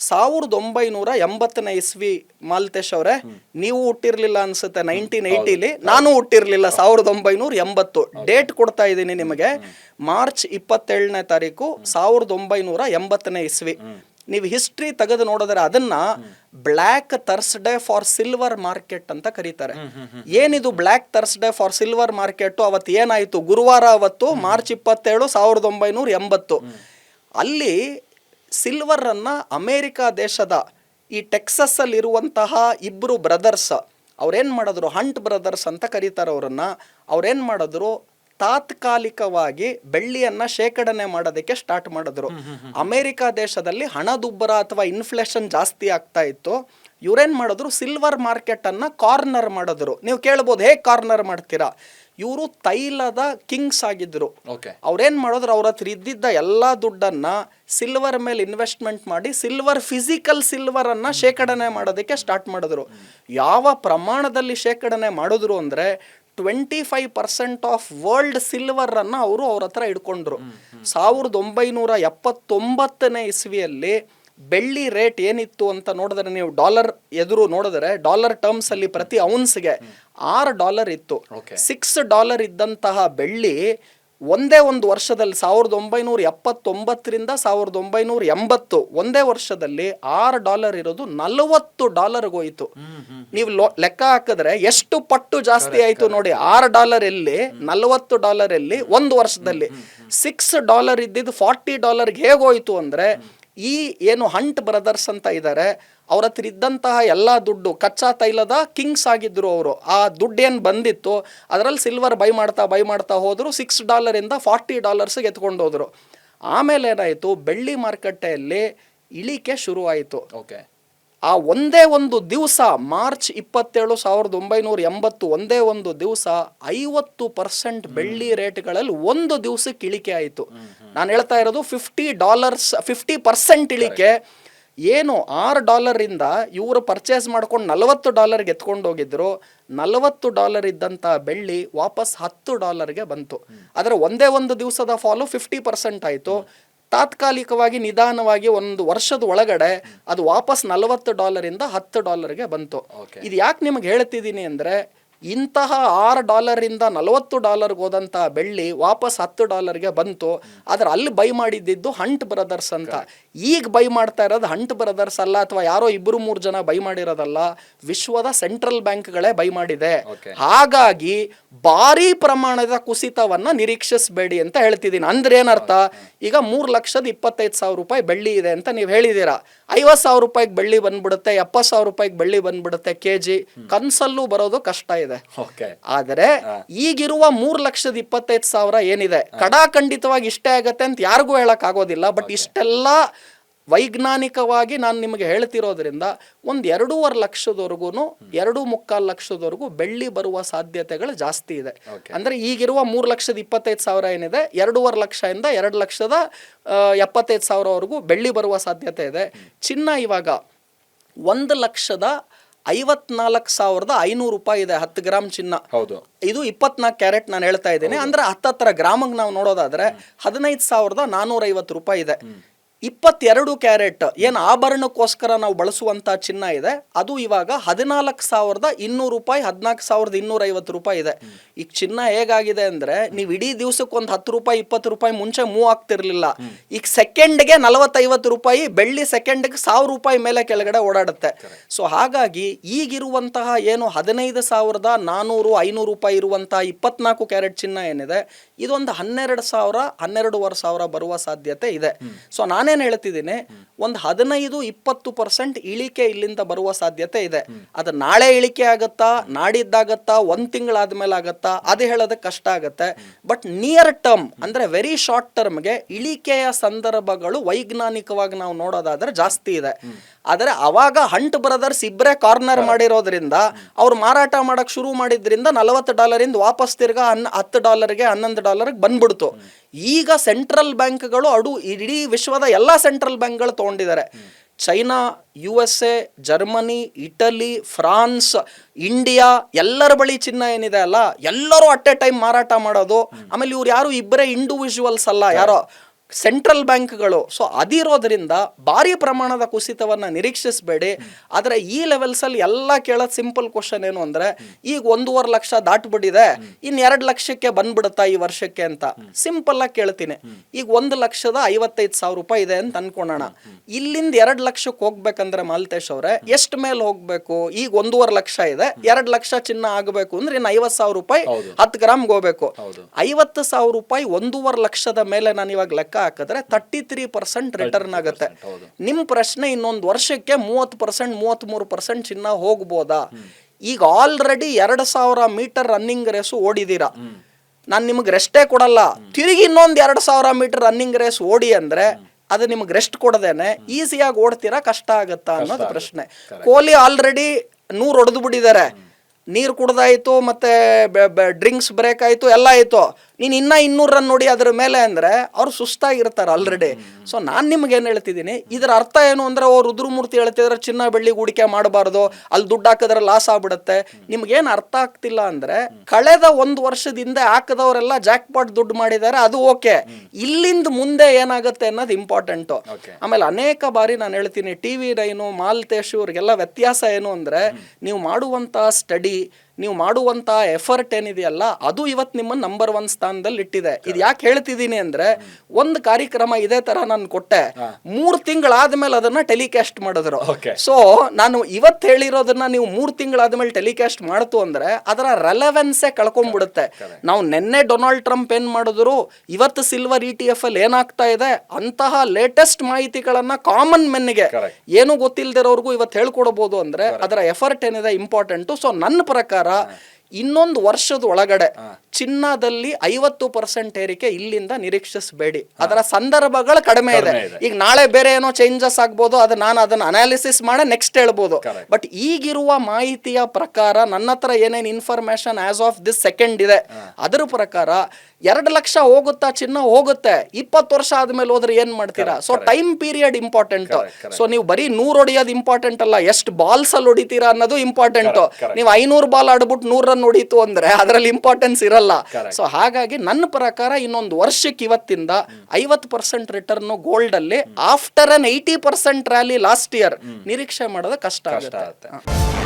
ಸಾವಿರದ ಒಂಬೈನೂರ ಎಂಬತ್ತನೇ ಇಸ್ವಿ ಮಾಲ್ತೇಶ್ ಅವರೇ ನೀವು ಹುಟ್ಟಿರ್ಲಿಲ್ಲ ಅನ್ಸುತ್ತೆ ನೈನ್ಟೀನ್ ಏಯ್ಟಿಲಿ. ನಾನು ಹುಟ್ಟಿರ್ಲಿಲ್ಲ ಸಾವಿರದ ಒಂಬೈನೂರ ಎಂಬತ್ತು. ಡೇಟ್ ಕೊಡ್ತಾ ಇದ್ದೀನಿ ನಿಮಗೆ. ಮಾರ್ಚ್ ಇಪ್ಪತ್ತೇಳನೇ ತಾರೀಕು ಸಾವಿರದ ಒಂಬೈನೂರ ಎಂಬತ್ತನೇ ಇಸ್ವಿ. ನೀವು ಹಿಸ್ಟ್ರಿ ತೆಗೆದು ನೋಡಿದ್ರೆ ಅದನ್ನ black Thursday for silver market ಅಂತ ಕರೀತಾರೆ. ಏನಿದು black Thursday for silver market? ಅವತ್ತು ಏನಾಯ್ತು? ಗುರುವಾರ ಅವತ್ತು ಮಾರ್ಚ್ ಇಪ್ಪತ್ತೇಳು ಸಾವಿರದ ಒಂಬೈನೂರ ಎಂಬತ್ತು. ಅಲ್ಲಿ ಸಿಲ್ವರ್ ಅನ್ನ ಅಮೇರಿಕಾ ದೇಶದ ಈ ಟೆಕ್ಸಸ್ಸಲ್ಲಿರುವಂತಹ ಇಬ್ಬರು ಬ್ರದರ್ಸ್ ಅವ್ರೇನು ಮಾಡಿದ್ರು ಹಂಟ್ ಬ್ರದರ್ಸ್ ಅಂತ ಕರೀತಾರೆ ಅವರನ್ನು ಅವ್ರೇನು ಮಾಡಿದ್ರು ತಾತ್ಕಾಲಿಕವಾಗಿ ಬೆಳ್ಳಿಯನ್ನ ಶೇಖರಣೆ ಮಾಡೋದಕ್ಕೆ ಸ್ಟಾರ್ಟ್ ಮಾಡಿದ್ರು. ಅಮೇರಿಕಾ ದೇಶದಲ್ಲಿ ಹಣದುಬ್ಬರ ಅಥವಾ ಇನ್ಫ್ಲೇಷನ್ ಜಾಸ್ತಿ ಆಗ್ತಾ ಇತ್ತು ಇವ್ರೇನು ಮಾಡಿದ್ರು ಸಿಲ್ವರ್ ಮಾರ್ಕೆಟನ್ನು ಕಾರ್ನರ್ ಮಾಡಿದ್ರು. ನೀವು ಕೇಳ್ಬೋದು ಹೇಗೆ ಕಾರ್ನರ್ ಮಾಡ್ತೀರಾ? ಇವರು ತೈಲದ ಕಿಂಗ್ಸ್ ಆಗಿದ್ರು. ಓಕೆ ಅವ್ರೇನ್ ಮಾಡಿದ್ರು? ಅವ್ರ ಹತ್ರ ಇದ್ದಿದ್ದ ಎಲ್ಲಾ ದುಡ್ಡನ್ನ ಸಿಲ್ವರ್ ಮೇಲೆ ಇನ್ವೆಸ್ಟ್ಮೆಂಟ್ ಮಾಡಿ ಸಿಲ್ವರ್ ಫಿಸಿಕಲ್ ಸಿಲ್ವರ್ ಅನ್ನ ಶೇಖರಣೆ ಮಾಡೋದಕ್ಕೆ ಸ್ಟಾರ್ಟ್ ಮಾಡಿದ್ರು. ಯಾವ ಪ್ರಮಾಣದಲ್ಲಿ ಶೇಖರಣೆ ಮಾಡಿದ್ರು ಅಂದ್ರೆ twenty five percent of world silver ಅನ್ನ ಅವರು ಅವ್ರ ಹತ್ರ ಇಟ್ಕೊಂಡ್ರು. ಸಾವಿರದ ಒಂಬೈನೂರ ಎಪ್ಪತ್ತೊಂಬತ್ತನೇ ಇಸ್ವಿಯಲ್ಲಿ ಬೆಳ್ಳಿ ರೇಟ್ ಏನಿತ್ತು ಅಂತ ನೋಡಿದ್ರೆ ನೀವು ಡಾಲರ್ ಎದುರು ನೋಡಿದ್ರೆ ಡಾಲರ್ ಟರ್ಮ್ಸ್ ಅಲ್ಲಿ ಪ್ರತಿ ಔನ್ಸ್ಗೆ ಆರು ಡಾಲರ್ ಇತ್ತು. ಸಿಕ್ಸ್ ಡಾಲರ್ ಇದ್ದಂತಹ ಬೆಳ್ಳಿ ಒಂದೇ ಒಂದು ವರ್ಷದಲ್ಲಿ ಸಾವಿರದ ಒಂಬೈನೂರ ಎಪ್ಪತ್ತೊಂಬತ್ತರಿಂದ ಸಾವಿರದ ಒಂಬೈನೂರ ಎಂಬತ್ತು ಒಂದೇ ವರ್ಷದಲ್ಲಿ ಆರು ಡಾಲರ್ ಇರೋದು ನಲವತ್ತು ಡಾಲರ್ಗೆ ಹೋಯಿತು. ನೀವು ಲೆಕ್ಕ ಹಾಕಿದ್ರೆ ಎಷ್ಟು ಪಟ್ಟು ಜಾಸ್ತಿ ಆಯ್ತು ನೋಡಿ ಆರು ಡಾಲರ್ ಎಲ್ಲಿ ನಲವತ್ತು ಡಾಲರ್ ಎಲ್ಲಿ ಒಂದು ವರ್ಷದಲ್ಲಿ. ಸಿಕ್ಸ್ ಡಾಲರ್ ಇದ್ದಿದ್ದು ಫಾರ್ಟಿ ಡಾಲರ್ಗೆ ಹೇಗೋಯ್ತು ಅಂದ್ರೆ ಈ ಏನು ಹಂಟ್ ಬ್ರದರ್ಸ್ ಅಂತ ಇದ್ದಾರೆ ಅವ್ರ ಹತ್ರ ಇದ್ದಂತಹ ಎಲ್ಲ ದುಡ್ಡು, ಕಚ್ಚಾ ತೈಲದ ಕಿಂಗ್ಸ್ ಆಗಿದ್ದರು ಅವರು. ಆ ದುಡ್ಡು ಏನು ಬಂದಿತ್ತು, ಅದರಲ್ಲಿ ಸಿಲ್ವರ್ ಬೈ ಮಾಡ್ತಾ ಬೈ ಮಾಡ್ತಾ ಹೋದರು ಸಿಕ್ಸ್ ಡಾಲರಿಂದ ಫಾರ್ಟಿ ಡಾಲರ್ಸ್ಗೆ ಎತ್ಕೊಂಡು ಹೋದರು. ಆಮೇಲೆ ಏನಾಯಿತು, ಬೆಳ್ಳಿ ಮಾರುಕಟ್ಟೆಯಲ್ಲಿ ಇಳಿಕೆ ಶುರುವಾಯಿತು. ಓಕೆ ಆ ಒಂದೇ ಒಂದು ದಿವಸ ಮಾರ್ಚ್ ಇಪ್ಪತ್ತೇಳು ಸಾವಿರದ ಒಂಬೈನೂರ ಎಂಬತ್ತು ಒಂದೇ ಒಂದು ದಿವಸ ಐವತ್ತು ಪರ್ಸೆಂಟ್ ಬೆಳ್ಳಿ ರೇಟ್ಗಳಲ್ಲಿ ಒಂದು ದಿವಸಕ್ಕೆ ಇಳಿಕೆ ಆಯಿತು. ನಾನು ಹೇಳ್ತಾ ಇರೋದು ಫಿಫ್ಟಿ ಡಾಲರ್ಸ್ ಫಿಫ್ಟಿ ಪರ್ಸೆಂಟ್ ಇಳಿಕೆ. ಏನು ಆರು ಡಾಲರಿಂದ ಇವರು ಪರ್ಚೇಸ್ ಮಾಡ್ಕೊಂಡು ನಲವತ್ತು ಡಾಲರ್ಗೆ ಎತ್ಕೊಂಡು ಹೋಗಿದ್ರು. ನಲವತ್ತು ಡಾಲರ್ ಇದ್ದಂಥ ಬೆಳ್ಳಿ ವಾಪಸ್ ಹತ್ತು ಡಾಲರ್ಗೆ ಬಂತು. ಆದರೆ ಒಂದೇ ಒಂದು ದಿವಸದ ಫಾಲು ಫಿಫ್ಟಿ ಪರ್ಸೆಂಟ್ ಆಯಿತು. ತಾತ್ಕಾಲಿಕವಾಗಿ ನಿಧಾನವಾಗಿ ಒಂದು ವರ್ಷದ ಒಳಗಡೆ ಅದು ವಾಪಸ್ ನಲವತ್ತು ಡಾಲರಿಂದ ಹತ್ತು ಡಾಲರ್ಗೆ ಬಂತು. ಇದು ಯಾಕೆ ನಿಮಗೆ ಹೇಳ್ತಿದ್ದೀನಿ ಅಂದರೆ ಇಂತಹ ಆರು ಡಾಲರಿಂದ ನಲವತ್ತು ಡಾಲರ್ಗೆ ಹೋದಂತಹ ಬೆಳ್ಳಿ ವಾಪಸ್ ಹತ್ತು ಡಾಲರ್ಗೆ ಬಂತು. ಆದ್ರೆ ಅಲ್ಲಿ ಬೈ ಮಾಡಿದ್ದಿದ್ದು ಹಂಟ್ ಬ್ರದರ್ಸ್ ಅಂತ. ಈಗ ಬೈ ಮಾಡ್ತಾ ಇರೋದು ಹಂಟ್ ಬ್ರದರ್ಸ್ ಅಲ್ಲ ಅಥವಾ ಯಾರೋ ಇಬ್ಬರು ಮೂರು ಜನ ಬೈ ಮಾಡಿರೋದಲ್ಲ ವಿಶ್ವದ ಸೆಂಟ್ರಲ್ ಬ್ಯಾಂಕ್ಗಳೇ ಬೈ ಮಾಡಿದೆ. ಹಾಗಾಗಿ ಭಾರಿ ಪ್ರಮಾಣದ ಕುಸಿತವನ್ನ ನಿರೀಕ್ಷಿಸಬೇಡಿ ಅಂತ ಹೇಳ್ತಿದ್ದೀನಿ. ಅಂದ್ರೆ ಏನರ್ಥ? ಈಗ ಮೂರ್ ಲಕ್ಷದ ಇಪ್ಪತ್ತೈದು ಸಾವಿರ ರೂಪಾಯಿ ಬೆಳ್ಳಿ ಇದೆ ಅಂತ ನೀವು ಹೇಳಿದೀರಾ. ಐವತ್ ಸಾವಿರ ರೂಪಾಯಿಗೆ ಬೆಳ್ಳಿ ಬಂದ್ಬಿಡುತ್ತೆ ಎಪ್ಪತ್ತು ಸಾವಿರ ರೂಪಾಯಿಗೆ ಬೆಳ್ಳಿ ಬಂದ್ಬಿಡುತ್ತೆ ಕೆ ಜಿ ಕನ್ಸಲ್ಲೂ ಬರೋದು ಕಷ್ಟ ಇದೆ. ಓಕೆ ಆದರೆ ಈಗಿರುವ ಮೂರ್ ಲಕ್ಷದ ಇಪ್ಪತ್ತೈದು ಸಾವಿರ ಏನಿದೆ? ಕಡಾಖಂಡಿತವಾಗಿ ಇಷ್ಟೇ ಆಗತ್ತೆ ಅಂತ ಯಾರಿಗೂ ಹೇಳಕ್ ಆಗೋದಿಲ್ಲ ಬಟ್ ಇಷ್ಟೆಲ್ಲ ವೈಜ್ಞಾನಿಕವಾಗಿ ನಾನು ನಿಮಗೆ ಹೇಳ್ತಿರೋದ್ರಿಂದ ಒಂದು ಎರಡೂವರೆ ಲಕ್ಷದವರೆಗೂ ಎರಡು ಮುಕ್ಕಾಲು ಲಕ್ಷದವರೆಗೂ ಬೆಳ್ಳಿ ಬರುವ ಸಾಧ್ಯತೆಗಳು ಜಾಸ್ತಿ ಇದೆ. ಅಂದರೆ ಈಗಿರುವ ಮೂರು ಲಕ್ಷದ ಇಪ್ಪತ್ತೈದು ಸಾವಿರ ಏನಿದೆ? ಎರಡೂವರೆ ಲಕ್ಷದಿಂದ ಎರಡು ಲಕ್ಷದ ಎಪ್ಪತ್ತೈದು ಸಾವಿರವರೆಗೂ ಬೆಳ್ಳಿ ಬರುವ ಸಾಧ್ಯತೆ ಇದೆ. ಚಿನ್ನ ಇವಾಗ ಒಂದು ಲಕ್ಷದ ಐವತ್ನಾಲ್ಕು ಸಾವಿರದ ಐನೂರು ರೂಪಾಯಿ ಇದೆ ಹತ್ತು ಗ್ರಾಮ್ ಚಿನ್ನ. ಹೌದು. ಇದು ಇಪ್ಪತ್ನಾಲ್ಕು ಕ್ಯಾರೆಟ್ ನಾನು ಹೇಳ್ತಾ ಇದ್ದೀನಿ. ಅಂದ್ರೆ ಹತ್ತತ್ರ ಗ್ರಾಮಿಗೆ ನಾವು ನೋಡೋದಾದ್ರೆ ಹದಿನೈದು ಸಾವಿರದ ನಾನ್ನೂರ ಐವತ್ತು ರೂಪಾಯಿ ಇದೆ. ಇಪ್ಪತ್ತೆರಡು ಕ್ಯಾರೆಟ್ ಏನು ಆಭರಣಕ್ಕೋಸ್ಕರ ನಾವು ಬಳಸುವಂಥ ಚಿನ್ನ ಇದೆ. ಅದು ಇವಾಗ ಹದಿನಾಲ್ಕು ಸಾವಿರದ ಇನ್ನೂರು ರೂಪಾಯಿ, ಹದಿನಾಲ್ಕು ಸಾವಿರದ ಇನ್ನೂರ ಐವತ್ತು ರೂಪಾಯಿ ಇದೆ. ಈಗ ಚಿನ್ನ ಹೇಗಾಗಿದೆ ಅಂದರೆ ನೀವು ಇಡೀ ದಿವಸಕ್ಕೆ ಒಂದು ಹತ್ತು ರೂಪಾಯಿ, ಇಪ್ಪತ್ತು ರೂಪಾಯಿ ಮುಂಚೆ ಮೂವ್ ಆಗ್ತಿರ್ಲಿಲ್ಲ. ಈಗ ಸೆಕೆಂಡ್ಗೆ ನಲವತ್ತೈವತ್ತು ರೂಪಾಯಿ, ಬೆಳ್ಳಿ ಸೆಕೆಂಡ್ಗೆ ಸಾವಿರ ರೂಪಾಯಿ ಮೇಲೆ ಕೆಳಗಡೆ ಓಡಾಡುತ್ತೆ. ಸೊ ಹಾಗಾಗಿ ಈಗಿರುವಂತಹ ಏನು ಹದಿನೈದು ಸಾವಿರದ ನಾನೂರು, ಐನೂರು ರೂಪಾಯಿ ಇರುವಂತಹ ಇಪ್ಪತ್ನಾಲ್ಕು ಕ್ಯಾರೆಟ್ ಚಿನ್ನ ಏನಿದೆ, ಇದೊಂದು ಹನ್ನೆರಡು ಸಾವಿರ, ಹನ್ನೆರಡೂವರೆ ಸಾವಿರ ಬರುವ ಸಾಧ್ಯತೆ ಇದೆ. ಸೊ ನಾನೇನು ಹೇಳ್ತಿದ್ದೀನಿ ಒಂದು ಹದಿನೈದು ಇಪ್ಪತ್ತು ಪರ್ಸೆಂಟ್ ಇಳಿಕೆ ಇಲ್ಲಿಂದ ಬರುವ ಸಾಧ್ಯತೆ ಇದೆ. ಅದು ನಾಳೆ ಇಳಿಕೆ ಆಗತ್ತಾ ನಾಡಿದ್ದಾಗತ್ತಾ ಒಂದ್ ತಿಂಗಳಾದ್ಮೇಲೆ ಆಗತ್ತಾ ಅದು ಹೇಳೋದಕ್ಕೆ ಕಷ್ಟ ಆಗುತ್ತೆ. ಬಟ್ ನಿಯರ್ ಟರ್ಮ್ ಅಂದ್ರೆ ವೆರಿ ಶಾರ್ಟ್ ಟರ್ಮ್ಗೆ ಇಳಿಕೆಯ ಸಂದರ್ಭಗಳು ವೈಜ್ಞಾನಿಕವಾಗಿ ನಾವು ನೋಡೋದಾದ್ರೆ ಜಾಸ್ತಿ ಇದೆ. ಆದರೆ ಅವಾಗ ಹಂಟ್ ಬ್ರದರ್ಸ್ ಇಬ್ಬರೇ ಕಾರ್ನರ್ ಮಾಡಿರೋದ್ರಿಂದ ಅವ್ರು ಮಾರಾಟ ಮಾಡಕ್ ಶುರು ಮಾಡಿದ್ರಿಂದ ನಲವತ್ತು ಡಾಲರಿಂದ ವಾಪಸ್ ತಿರ್ಗಾ ಹನ್ ಹತ್ತು ಡಾಲರ್ಗೆ ಹನ್ನೊಂದು ಡಾಲರ್ಗೆ ಬಂದ್ಬಿಡ್ತು. ಈಗ ಸೆಂಟ್ರಲ್ ಬ್ಯಾಂಕ್ಗಳು ಅಡು ಇಡೀ ವಿಶ್ವದ ಎಲ್ಲ ಸೆಂಟ್ರಲ್ ಬ್ಯಾಂಕ್ಗಳು ತಗೊಂಡಿದ್ದಾರೆ. China U S A Germany Italy France India ಎಲ್ಲರ ಬಳಿ ಚಿನ್ನ ಏನಿದೆ ಅಲ್ಲ, ಎಲ್ಲರೂ ಅಟ್ ಎ ಟೈಮ್ ಮಾರಾಟ ಮಾಡೋದು. ಆಮೇಲೆ ಇವ್ರು ಯಾರು? ಇಬ್ಬರೇ ಇಂಡಿವಿಜುವಲ್ಸ್ ಅಲ್ಲ. ಯಾರೋ ಸೆಂಟ್ರಲ್ ಬ್ಯಾಂಕ್ಗಳು. ಸೊ ಅದಿರೋದ್ರಿಂದ ಭಾರಿ ಪ್ರಮಾಣದ ಕುಸಿತವನ್ನ ನಿರೀಕ್ಷಿಸಬೇಡಿ. ಆದರೆ ಈ ಲೆವೆಲ್ಸಲ್ಲಿ ಎಲ್ಲ ಕೇಳೋದು ಸಿಂಪಲ್ ಕ್ವಶನ್ ಏನು ಅಂದ್ರೆ ಈಗ ಒಂದೂವರೆ ಲಕ್ಷ ದಾಟ್ಬಿಟ್ಟಿದೆ ಇನ್ನು ಎರಡು ಲಕ್ಷಕ್ಕೆ ಬಂದ್ಬಿಡುತ್ತಾ ಈ ವರ್ಷಕ್ಕೆ ಅಂತ. ಸಿಂಪಲ್ ಆಗಿ ಕೇಳ್ತೀನಿ. ಈಗ ಒಂದು ಲಕ್ಷದ ಐವತ್ತೈದು ಸಾವಿರ ರೂಪಾಯಿ ಇದೆ ಅಂತ ಅನ್ಕೊಳ್ಳೋಣ ಇಲ್ಲಿಂದ ಎರಡು ಲಕ್ಷಕ್ಕೆ ಹೋಗ್ಬೇಕಂದ್ರೆ ಮಾಲ್ತೇಶ್ ಅವ್ರೆ ಎಷ್ಟು ಮೇಲೆ ಹೋಗ್ಬೇಕು? ಈಗ ಒಂದೂವರೆ ಲಕ್ಷ ಇದೆ ಎರಡು ಲಕ್ಷ ಚಿನ್ನ ಆಗಬೇಕು ಅಂದ್ರೆ ಇನ್ನು ಐವತ್ತು ಸಾವಿರ ರೂಪಾಯಿ. ಹತ್ತು ಗ್ರಾಮ್ಗೆ ಹೋಗ್ಬೇಕು. ಐವತ್ತು ಸಾವಿರ ರೂಪಾಯಿ ಒಂದೂವರೆ ಲಕ್ಷದ ಮೇಲೆ ನಾನು ಇವಾಗ ಲೆಕ್ಕ ಹಾಕಿದ್ರೆ ತರ್ಟಿ ತ್ರೀ ಪರ್ಸೆಂಟ್ ರಿಟರ್ನ್ ಆಗುತ್ತೆ. ನಿಮ್ಮ ನಿಮ್ ಪ್ರಶ್ನೆ ಇನ್ನೊಂದು ವರ್ಷಕ್ಕೆ ಮೂವತ್ತು ಪರ್ಸೆಂಟ್ ಮೂವತ್ತ್ಮೂರು ಪರ್ಸೆಂಟ್ ಚಿನ್ನ ಹೋಗ್ಬೋದಾ? ಈಗ ಆಲ್ರೆಡಿ ಎರಡು ಸಾವಿರ ಮೀಟರ್ ರನ್ನಿಂಗ್ ರೇಸು ಓಡಿದೀರಾ? ನಾನು ನಿಮಗೆ ರೆಸ್ಟೇ ಕೊಡಲ್ಲ. ತಿರುಗಿ ಇನ್ನೊಂದು ಎರಡು ಸಾವಿರ ಮೀಟರ್ ರನ್ನಿಂಗ್ ರೇಸ್ ಓಡಿ ಅಂದ್ರೆ ಅದು ನಿಮ್ಗೆ ರೆಸ್ಟ್ ಕೊಡದೇನೆ. ಈಸಿಯಾಗಿ ಓಡ್ತೀರಾ ಕಷ್ಟ ಆಗತ್ತಾ ಅನ್ನೋದು ಪ್ರಶ್ನೆ. ಕೊಹ್ಲಿ ಆಲ್ರೆಡಿ ನೂರು ಹೊಡೆದು ಬಿಟ್ಟಿದ್ದಾರೆ. ನೀರು ಕುಡ್ದಾಯ್ತು ಮತ್ತೆ ಡ್ರಿಂಕ್ಸ್ ಬ್ರೇಕ್ ಆಯಿತು ಎಲ್ಲ ಆಯ್ತು. ನೀನು ಇನ್ನೂ ಇನ್ನೂರು ರನ್ ನೋಡಿ ಅದ್ರ ಮೇಲೆ ಅಂದ್ರೆ ಅವ್ರು ಸುಸ್ತಾಗಿರ್ತಾರೆ ಆಲ್ರೆಡಿ ಸೊ ನಾನು ನಿಮ್ಗೆ ಏನು ಹೇಳ್ತಿದ್ದೀನಿ ಇದರ ಅರ್ಥ ಏನು ಅಂದ್ರೆ ಓ ರುದ್ರಮೂರ್ತಿ ಹೇಳ್ತಿದ್ರೆ ಚಿನ್ನ ಬೆಳ್ಳಿ ಹೂಡಿಕೆ ಮಾಡಬಾರ್ದು ಅಲ್ಲಿ ದುಡ್ಡು ಹಾಕಿದ್ರೆ ಲಾಸ್ ಆಗ್ಬಿಡುತ್ತೆ. ನಿಮ್ಗೇನು ಅರ್ಥ ಆಗ್ತಿಲ್ಲ ಅಂದ್ರೆ ಕಳೆದ ಒಂದು ವರ್ಷದಿಂದ ಹಾಕದವರೆಲ್ಲ ಜಾಕ್ ಪಾಟ್ ದುಡ್ಡು ಮಾಡಿದ್ದಾರೆ ಅದು ಓಕೆ ಇಲ್ಲಿಂದ ಮುಂದೆ ಏನಾಗುತ್ತೆ ಅನ್ನೋದು ಇಂಪಾರ್ಟೆಂಟು ಆಮೇಲೆ ಅನೇಕ ಬಾರಿ ನಾನು ಹೇಳ್ತೀನಿ ಟಿ ವಿ ನೈನು ಮಾಲ್ತೇಶ್ ಇವ್ರಿಗೆಲ್ಲ ವ್ಯತ್ಯಾಸ ಏನು ಅಂದ್ರೆ ನೀವು ಮಾಡುವಂತ ಸ್ಟಡಿ ನೀವು ಮಾಡುವಂತ ಎಫರ್ಟ್ ಏನಿದೆಯಲ್ಲ ಅದು ಇವತ್ತು ನಿಮ್ಮ ನಂಬರ್ ಒನ್ ಸ್ಥಾನದಲ್ಲಿ ಇಟ್ಟಿದೆ. ಇದು ಯಾಕೆ ಹೇಳ್ತಿದ್ದೀನಿ ಅಂದ್ರೆ ಒಂದು ಕಾರ್ಯಕ್ರಮ ಇದೇ ತರ ನಾನು ಕೊಟ್ಟೆ. ಮೂರ್ ತಿಂಗಳಾದ್ಮೇಲೆ ಅದನ್ನ ಟೆಲಿಕಾಸ್ಟ್ ಮಾಡಿದ್ರು. ಸೊ ನಾನು ಇವತ್ತು ಹೇಳಿರೋದನ್ನ ನೀವು ಮೂರ್ ತಿಂಗಳಾದ್ಮೇಲೆ ಟೆಲಿಕಾಸ್ಟ್ ಮಾಡ್ತು ಅಂದ್ರೆ ಅದರ ರೆಲೆವೆನ್ಸೇ ಕಳ್ಕೊಂಡ್ಬಿಡುತ್ತೆ. ನಾವು ನಿನ್ನೆ ಡೊನಾಲ್ಡ್ ಟ್ರಂಪ್ ಏನ್ ಮಾಡಿದ್ರು ಇವತ್ತು ಸಿಲ್ವರ್ ಇ ಟಿ ಎಫ್ ಅಲ್ಲಿ ಏನಾಗ್ತಾ ಇದೆ ಅಂತಹ ಲೇಟೆಸ್ಟ್ ಮಾಹಿತಿಗಳನ್ನ ಕಾಮನ್ ಮೆನ್ಗೆ ಗೆ ಏನು ಗೊತ್ತಿಲ್ಲದಿರೋರ್ಗು ಇವತ್ತು ಹೇಳ್ಕೊಡ್ಬೋದು ಅಂದ್ರೆ ಅದರ ಎಫರ್ಟ್ ಏನಿದೆ ಇಂಪಾರ್ಟೆಂಟು ಸೊ ನನ್ನ ಪ್ರಕಾರ から、ಇನ್ನೊಂದು ವರ್ಷದ ಒಳಗಡೆ ಚಿನ್ನದಲ್ಲಿ ಐವತ್ತು ಪರ್ಸೆಂಟ್ ಏರಿಕೆ ಇಲ್ಲಿಂದ ನಿರೀಕ್ಷಿಸಬೇಡಿ. ಅದರ ಸಂದರ್ಭಗಳು ಕಡಿಮೆ ಇದೆ. ಈಗ ನಾಳೆ ಬೇರೆ ಏನೋ ಚೇಂಜಸ್ ಆಗ್ಬೋದು ಅದು ನಾನು ಅದನ್ನ ಅನಾಲಿಸಿಸ್ ಮಾಡಿ ನೆಕ್ಸ್ಟ್ ಹೇಳ್ಬೋದು. ಬಟ್ ಈಗಿರುವ ಮಾಹಿತಿಯ ಪ್ರಕಾರ ನನ್ನ ಹತ್ರ ಏನೇನು information as of this second ಇದೆ ಅದರ ಪ್ರಕಾರ ಎರಡು ಲಕ್ಷ ಹೋಗುತ್ತಾ ಚಿನ್ನ ಹೋಗುತ್ತೆ. ಇಪ್ಪತ್ತು ವರ್ಷ ಆದ್ಮೇಲೆ ಹೋದ್ರೆ ಏನ್ ಮಾಡ್ತೀರಾ? So time period important. So ನೀವು ಬರೀ ನೂರು ಹೊಡಿಯೋದು ಇಂಪಾರ್ಟೆಂಟ್ ಅಲ್ಲ ಎಷ್ಟು ಬಾಲ್ಸ್ ಅಲ್ಲಿ ಹೊಡಿತೀರಾ ಅನ್ನೋದು ಇಂಪಾರ್ಟೆಂಟ್. ನೀವು ಐನೂರು ಬಾಲ್ ಆಡ್ಬಿಟ್ಟು ನೂರ್ ರನ್ ಹೊಡೀತು ಅಂದ್ರೆ ಅದರಲ್ಲಿ ಇಂಪಾರ್ಟೆನ್ಸ್ ಇರಲ್ಲ. ಸೊ ಹಾಗಾಗಿ ನನ್ನ ಪ್ರಕಾರ ಇನ್ನೊಂದು ವರ್ಷಕ್ಕೆ ಇವತ್ತಿಂದ ಐವತ್ತು ಪರ್ಸೆಂಟ್ ರಿಟರ್ನ್ ಗೋಲ್ಡ್ ಅಲ್ಲಿ after an eighty percent rally last year ನಿರೀಕ್ಷೆ ಮಾಡೋದು ಕಷ್ಟ ಆಗುತ್ತೆ.